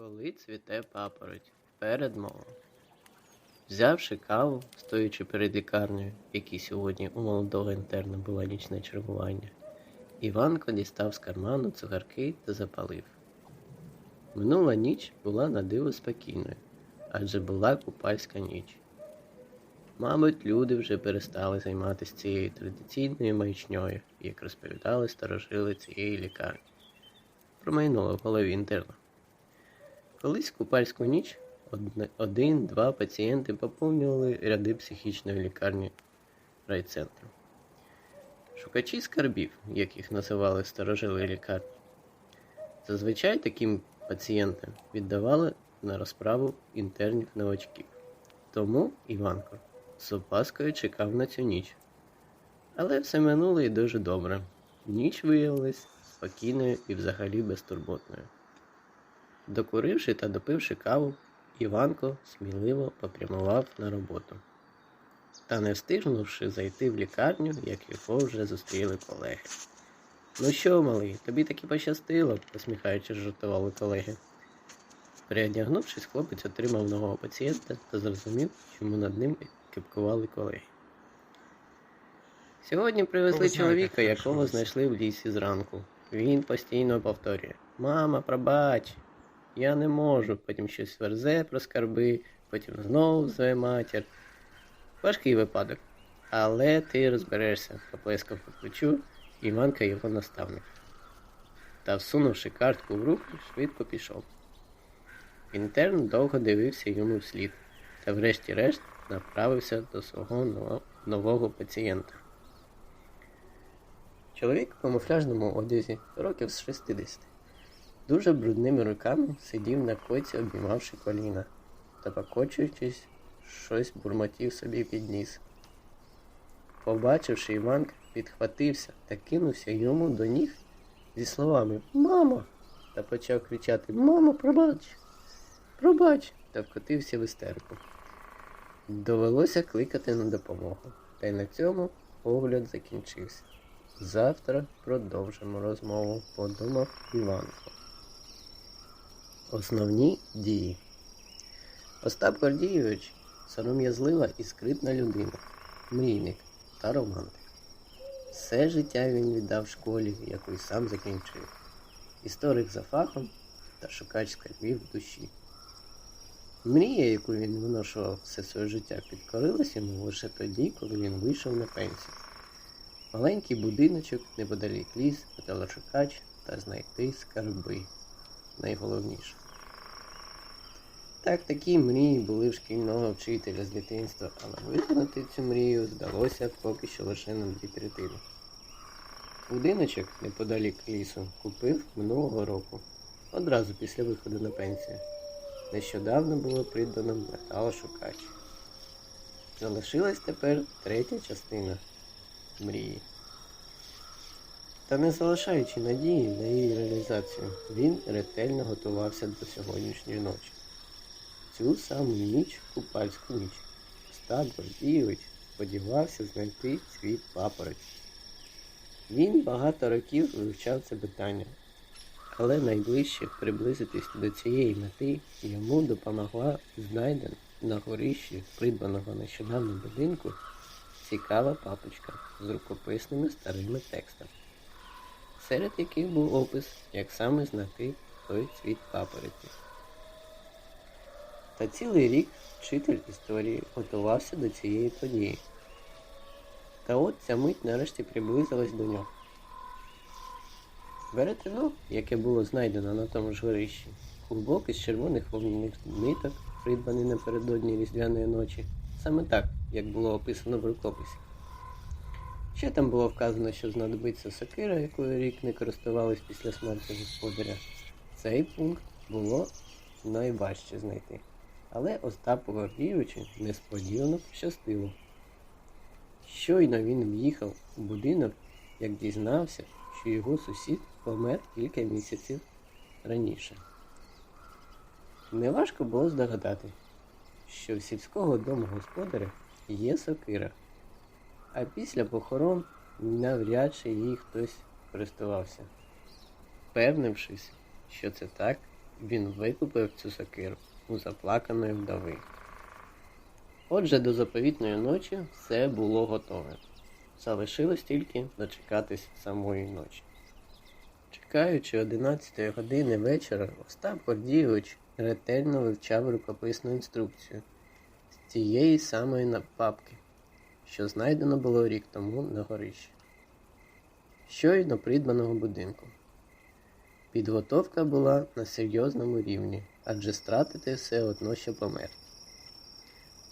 Коли цвіте папороть передмова. Взявши каву, стоячи перед лікарнею, якій сьогодні у молодого інтерна було нічне чергування, Іванко дістав з карману цигарки та запалив. Минула ніч була на диво спокійною, адже була купальська ніч. Мабуть, люди вже перестали займатися цією традиційною маячньою, як розповідали старожили цієї лікарні. Промайнуло в голові інтерна. Колись купальську ніч один-два пацієнти поповнювали ряди психічної лікарні райцентру. Шукачі скарбів, як їх називали старожили лікарні. Зазвичай таким пацієнтам віддавали на розправу інтернів новачків. Тому Іванко з опаскою чекав на цю ніч. Але все минуло і дуже добре. Ніч виявилась спокійною і взагалі безтурботною. Докуривши та допивши каву, Іванко сміливо попрямував на роботу. Та не встигнувши зайти в лікарню, як його вже зустріли колеги. Ну що, малий, тобі таки пощастило, посміхаючись, жартували колеги. Переодягнувшись, хлопець отримав нового пацієнта та зрозумів, чому над ним кипкували колеги. Сьогодні привезли знаєте, чоловіка, якого знайшли в лісі зранку. Він постійно повторює: Мама, пробач, я не можу. Потім щось верзе про скарби, потім знову зве матір. Важкий випадок. Але ти розберешся, поплескав по плечу Іванка його наставник. Та, всунувши картку в руку, швидко пішов. Інтерн довго дивився йому вслід та врешті-решт направився до свого нового пацієнта. Чоловік у камуфляжному одязі, років з 60, дуже брудними руками сидів на койці, обіймавши коліна, та покочуючись, щось бурмотів собі під ніс. Побачивши Іванка, підхватився та кинувся йому до ніг зі словами Мамо! та почав кричати Мамо, пробач! Пробач! та вкотився в істерику. Довелося кликати на допомогу, та й на цьому огляд закінчився. Завтра продовжимо розмову, подумав Іванко. Основні дії. Остап Гордійович сором'язлива і скритна людина, мрійник та романтик. Все життя він віддав школі, яку й сам закінчив. Історик за фахом та шукач скарбів в душі. Мрія, яку він виношував все своє життя, підкорилась йому лише тоді, коли він вийшов на пенсію. Маленький будиночок неподалік ліс, металошукач та знайти скарби. Найголовніше. Так, такі мрії були в шкільного вчителя з дитинства, але виконати цю мрію здалося поки що лише на дві третини. Будиночок неподалік лісу купив минулого року, одразу після виходу на пенсію. Нещодавно було придбано металошукач. Залишилась тепер третя частина мрії. Та не залишаючи надії на її реалізацію, він ретельно готувався до сьогоднішньої ночі. Цю саму ніч, купальську ніч, Остап Гордійович сподівався знайти світ папороті. Він багато років вивчав це питання, але найближче приблизитись до цієї мети йому допомогла знайдена на горищі придбаного нещодавно будинку цікава папочка з рукописними старими текстами, серед яких був опис, як саме знайти той цвіт папороті. Та цілий рік вчитель історії готувався до цієї події. Та от ця мить нарешті приблизилась до нього. Веретено, яке було знайдено на тому ж горищі, клубок із червоних вовняних ниток, придбаний напередодні різдвяної ночі, саме так, як було описано в рукописі. Ще там було вказано, що знадобиться сокира, якою рік не користувались після смерті господаря. Цей пункт було найважче знайти. Але Остапу Гордійовичу несподівано пощастило. Щойно він в'їхав у будинок, як дізнався, що його сусід помер кілька місяців раніше. Неважко було здогадати, що в сільського домогосподаря є сокира, а після похорон навряд чи їй хтось користувався. Впевнившись, що це так, він викупив цю сокиру у заплаканої вдови. Отже, до заповітної ночі все було готове. Залишилось тільки дочекатись самої ночі. Чекаючи 11 години вечора, Остап Гордійович ретельно вивчав рукописну інструкцію з тієї самої папки, що знайдено було рік тому на горищі. Щойно придбаного будинку. Підготовка була на серйозному рівні, адже стратити все одно що померти.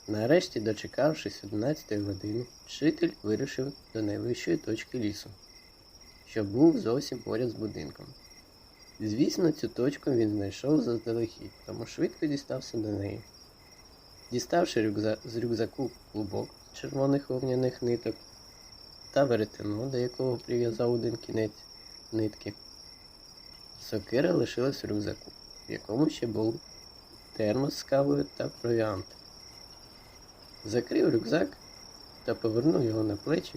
Нарешті, дочекавшись 11 години, вчитель вирішив до найвищої точки лісу, що був зовсім поряд з будинком. Звісно, цю точку він знайшов заздалегідь, тому швидко дістався до неї. Діставши рюкза... з рюкзаку клубок червоних вовняних ниток та веретено, до якого прив'язав один кінець нитки, сокира лишилась в рюкзаку, в якому ще був термос з кавою та провіант. Закрив рюкзак та повернув його на плечі.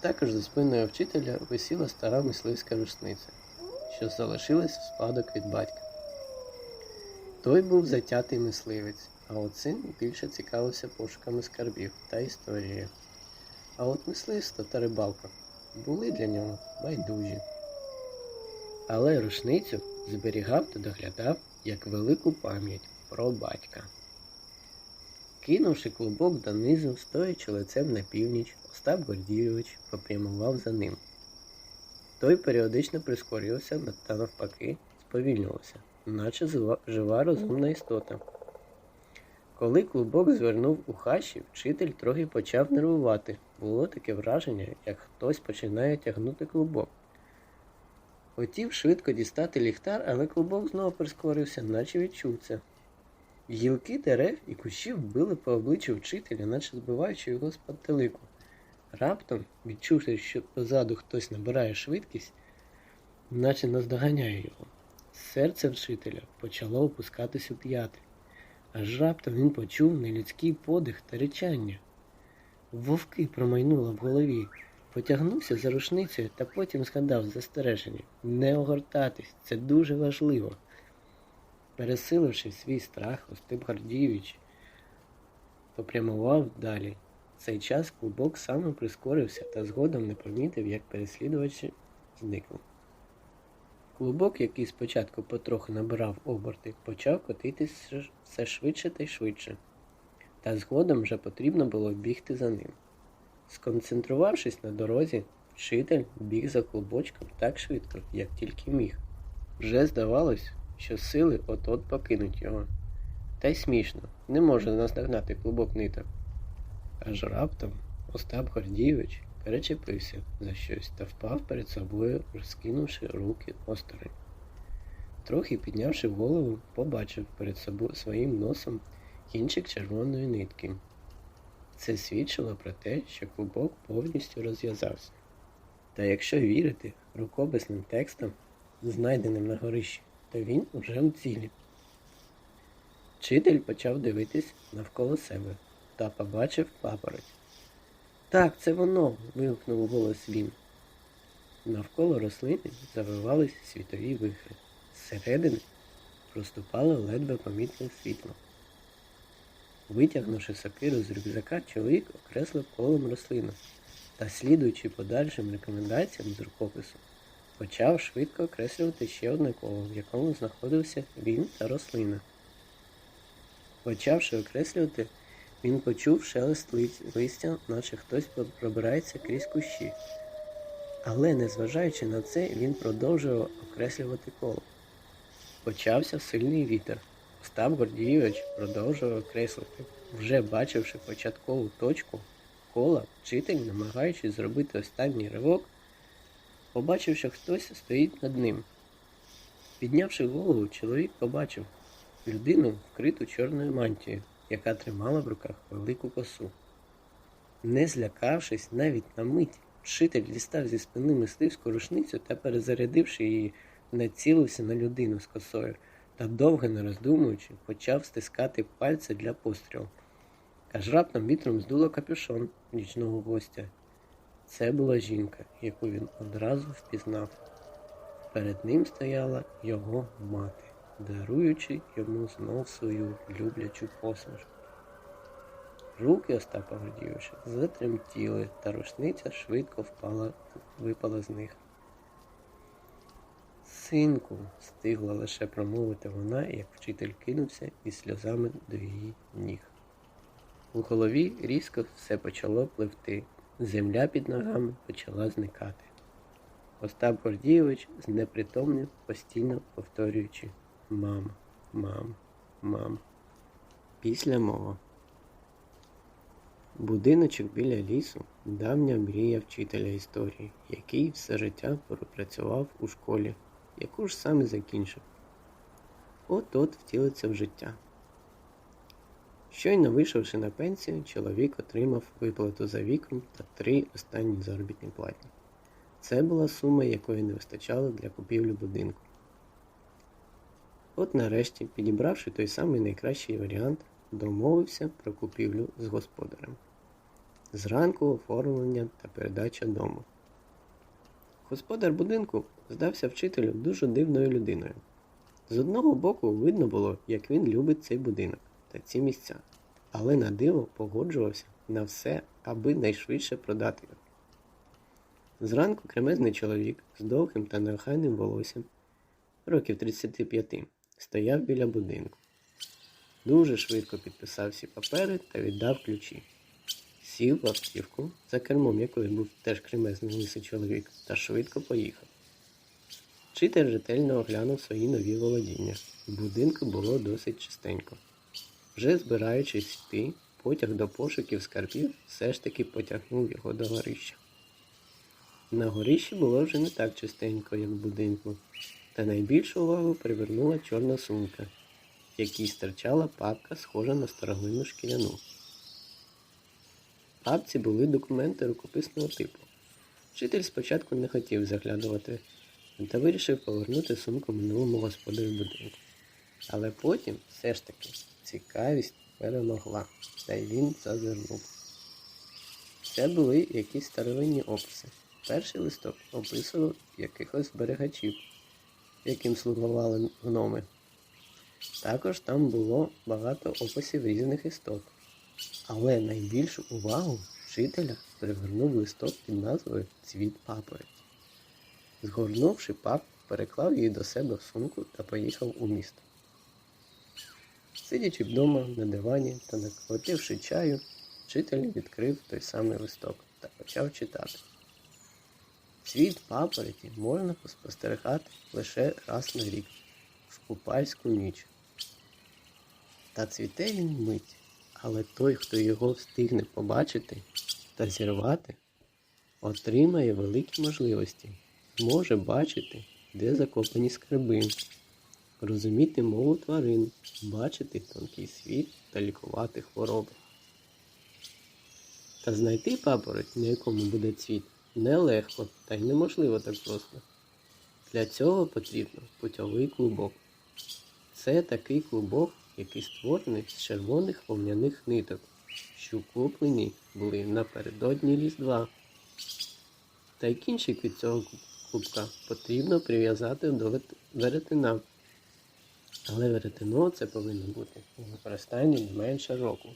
Також за спиною вчителя висіла стара мисливська рушниця, що залишилась в спадок від батька. Той був затятий мисливець, а от син більше цікавився пошуками скарбів та історією. А от мисливство та рибалка були для нього байдужі. Але рушницю зберігав та доглядав як велику пам'ять про батька. Кинувши клубок донизу, стоячи лицем на північ, Остап Гордійович попрямував за ним. Той періодично прискорювався та навпаки сповільнювався, наче жива розумна істота. Коли клубок звернув у хащі, вчитель трохи почав нервувати. Було таке враження, як хтось починає тягнути клубок. Хотів швидко дістати ліхтар, але клубок знову прискорився, наче відчув це. Гілки дерев і кущів били по обличчю вчителя, наче збиваючи його з пантелику. Раптом, відчувши, що позаду хтось набирає швидкість, наче наздоганяє його, серце вчителя почало опускатись у п'яти. Аж раптом він почув нелюдський подих та речання. Вовки промайнуло в голові, потягнувся за рушницею та потім згадав застереження. Не огортатись, це дуже важливо. Пересиливши свій страх, Остап Гордійович попрямував далі. В цей час клубок саме прискорився та згодом не помітив, як переслідувачі зникли. Клубок, який спочатку потроху набирав оберти, почав котитись все швидше та й швидше, та згодом вже потрібно було бігти за ним. Сконцентрувавшись на дорозі, вчитель біг за клубочком так швидко, як тільки міг. Вже здавалось, що сили от-от покинуть його. Та й смішно, не може наздогнати клубок ниток. Аж раптом Остап Гордійович перечепився за щось та впав перед собою, розкинувши руки осторонь. Трохи піднявши голову, побачив перед собою своїм носом кінчик червоної нитки. Це свідчило про те, що клубок повністю розв'язався. Та якщо вірити рукописним текстам, знайденим на горищі, то він уже у цілі. Вчитель почав дивитись навколо себе та побачив папороть. Так, це воно. вигукнув голос він. Навколо рослини завивались світові вихри. Зсередини проступало ледве помітне світло. Витягнувши сокиру з рюкзака, чоловік окреслив колом рослину та, слідуючи подальшим рекомендаціям з рукопису, почав швидко окреслювати ще одне коло, в якому знаходився він та рослина. Почавши окреслювати, він почув шелест листя, наче хтось пробирається крізь кущі. Але, незважаючи на це, він продовжував окреслювати коло. Почався сильний вітер. Остап Гордійович продовжував окреслити, вже бачивши початкову точку кола, вчитель, намагаючись зробити останній ривок, побачив, що хтось стоїть над ним. Піднявши голову, чоловік побачив людину, вкриту чорною мантією, яка тримала в руках велику косу. Не злякавшись навіть на мить, вчитель дістав зі спини мисливську рушницю та, перезарядивши її, націлився на людину з косою та, довго не роздумуючи, почав стискати пальці для пострілу. Аж раптом вітром здуло капюшон нічного гостя. Це була жінка, яку він одразу впізнав. Перед ним стояла його мати, даруючи йому знов свою люблячу посмішку. Руки Остапа Гордійовича затремтіли, та рушниця швидко впала, випала з них. Синку, стигла лише промовити вона, як вчитель кинувся із сльозами до її ніг. У голові різко все почало пливти, земля під ногами почала зникати. Остап Гордійович знепритомнив, постійно повторюючи Мама, мама, мама. Після мова. Будиночок біля лісу давня мрія вчителя історії, який все життя пропрацював у школі, яку ж сам і закінчив. От-от втілиться в життя. Щойно вийшовши на пенсію, чоловік отримав виплату за віком та три останні заробітні платні. Це була сума, якої не вистачало для купівлі будинку. От нарешті, підібравши той самий найкращий варіант, домовився про купівлю з господарем. Зранку оформлення та передача дому. Господар будинку здався вчителю дуже дивною людиною. З одного боку видно було, як він любить цей будинок та ці місця, але на диво погоджувався на все, аби найшвидше продати його. Зранку кремезний чоловік з довгим та неохайним волоссям, років 35, стояв біля будинку. Дуже швидко підписав всі папери та віддав ключі. Сів в автівку, за кермом якої був теж кремезний лисий чоловік, та швидко поїхав. Вчитель ретельно оглянув свої нові володіння. В будинку було досить чистенько. Вже збираючись йти, потяг до пошуків скарбів все ж таки потягнув його до горища. На горищі було вже не так чистенько, як в будинку, та найбільшу увагу привернула чорна сумка, в якій стирчала папка, схожа на старовинну шкіряну. В папці були документи рукописного типу. Вчитель спочатку не хотів заглядувати та вирішив повернути сумку минулому господарю будинку. Але потім все ж таки цікавість перемогла, та й він зазирнув. Це були якісь старовинні описи. Перший листок описував якихось берегачів, яким слугували гноми. Також там було багато описів різних істот. Але найбільшу увагу вчителя привернув листок під назвою Цвіт папороть. Згорнувши папку, переклав її до себе в сумку та поїхав у місто. Сидячи вдома на дивані та наколотивши чаю, вчитель відкрив той самий листок та почав читати. Цвіт папороті можна спостерігати лише раз на рік в купальську ніч. Та цвіте він мить, але той, хто його встигне побачити та зірвати, отримає великі можливості, зможе бачити, де закопані скарби, розуміти мову тварин, бачити тонкий світ та лікувати хвороби. Та знайти папороть, на якому буде цвіт, нелегко та й неможливо так просто. Для цього потрібно путьовий клубок. Це такий клубок, який створений з червоних вовняних ниток, що куплені були напередодні Різдва. Та й кінчик від цього клубка потрібно прив'язати до веретена. Але веретено це повинно бути у використанні не менше року.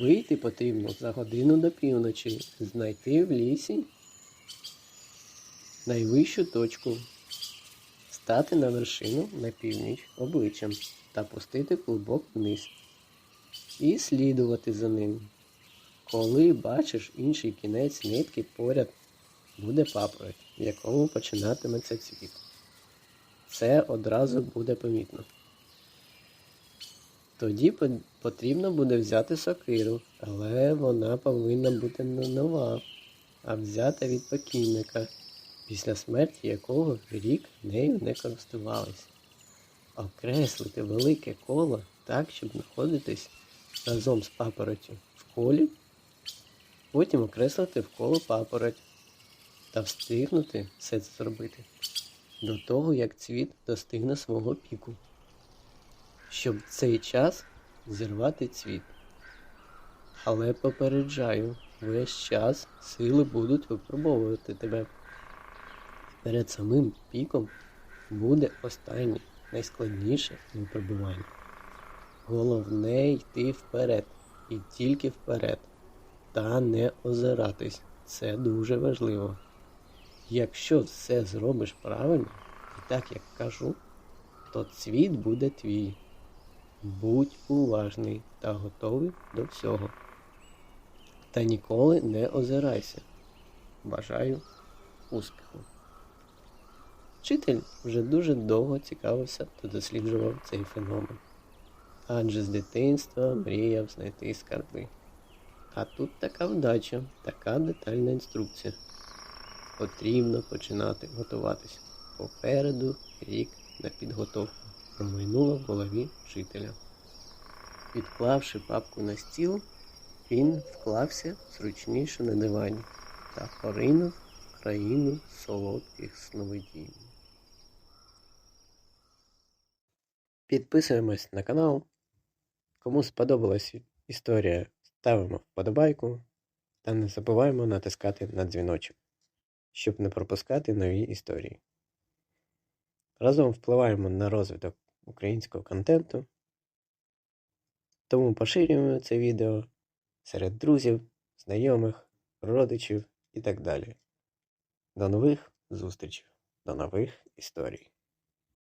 Вийти потрібно за годину до півночі, знайти в лісі найвищу точку, стати на вершину на північ обличчям та пустити клубок вниз. І слідувати за ним. Коли бачиш інший кінець нитки поряд, буде папороть, в якому починатиметься цвіт. Це одразу буде помітно. Тоді потрібно буде взяти сокиру, але вона повинна бути не нова, а взята від покійника, після смерті якого рік нею не користувалися. Окреслити велике коло так, щоб знаходитись разом з папоротю в колі, потім окреслити в коло папороть та встигнути все це зробити до того, як цвіт достигне свого піку щоб в цей час зірвати цвіт. Але попереджаю, весь час сили будуть випробовувати тебе. Перед самим піком буде останнє, найскладніше випробування. Головне йти вперед і тільки вперед. Та не озиратись. Це дуже важливо. Якщо все зробиш правильно і так як кажу, то цвіт буде твій. Будь уважний та готовий до всього. Та ніколи не озирайся. Бажаю успіху. Вчитель вже дуже довго цікавився та досліджував цей феномен. Адже з дитинства мріяв знайти скарби. А тут така вдача, така детальна інструкція. Потрібно починати готуватися. Попереду рік на підготовку. Промайнуло в голові вчителя. Відклавши папку на стіл, він вклався зручніше на дивані та поринув в країну солодких сновидінь. Підписуємось на канал. Кому сподобалась історія, ставимо вподобайку та не забуваємо натискати на дзвіночок, щоб не пропускати нові історії. Разом впливаємо на розвиток українського контенту, тому поширюємо це відео серед друзів, знайомих, родичів і так далі. До нових зустрічей, до нових історій.